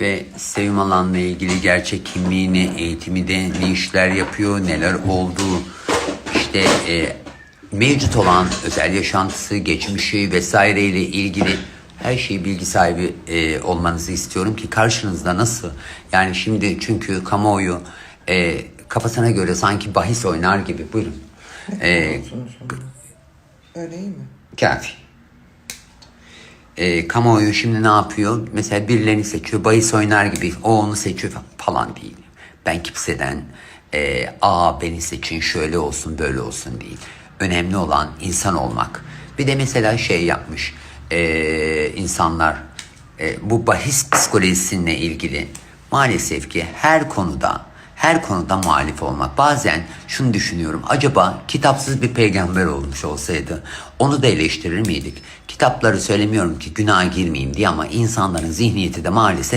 ve sevim alanla ilgili gerçek kimliğini, eğitimi de ne işler yapıyor, neler oldu, işte e, mevcut olan özel yaşantısı, geçmişi vesaireyle ilgili her şeyi bilgi sahibi e, olmanızı istiyorum ki karşınızda nasıl? Yani şimdi çünkü kamuoyu e, kafasına göre sanki bahis oynar gibi. Buyurun. E, Öyle iyi mi? kafi. E, kamuoyu şimdi ne yapıyor? Mesela birilerini seçiyor, bahis oynar gibi. O onu seçiyor falan değil. Ben kimseden e, aa beni seçin şöyle olsun böyle olsun değil. Önemli olan insan olmak. Bir de mesela şey yapmış e, insanlar e, bu bahis psikolojisiyle ilgili maalesef ki her konuda her konuda muhalif olmak. Bazen şunu düşünüyorum. Acaba kitapsız bir peygamber olmuş olsaydı onu da eleştirir miydik? Kitapları söylemiyorum ki günaha girmeyeyim diye ama insanların zihniyeti de maalesef